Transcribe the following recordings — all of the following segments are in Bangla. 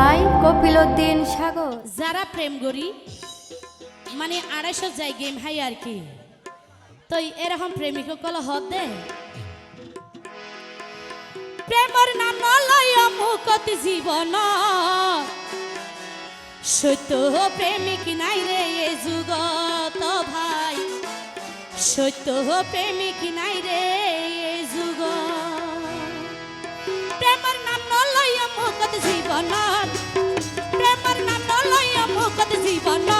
বাংলায় কপিলউদ্দিন সাগর। যারা প্রেম গরি মানে আড়াইশো যায় গেম হাই আর কি। তো এরকম প্রেমিক কল হতে প্রেমর নাম লয় মুকতি জীবন। সত্য প্রেমিক নাই রে এ যুগত ভাই। সত্য প্রেমিক নাই রে এ যুগ। প্রেমর নাম লয় মুকতি জীবন। on my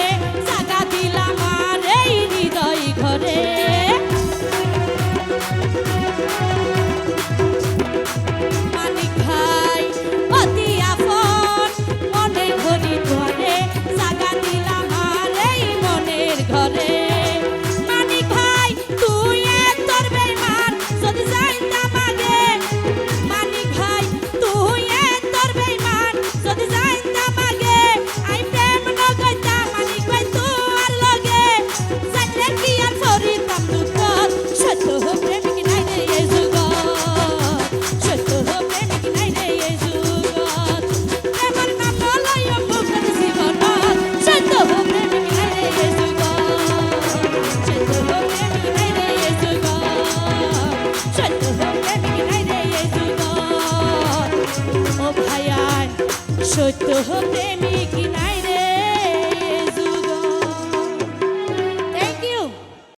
সত্য প্রেমিক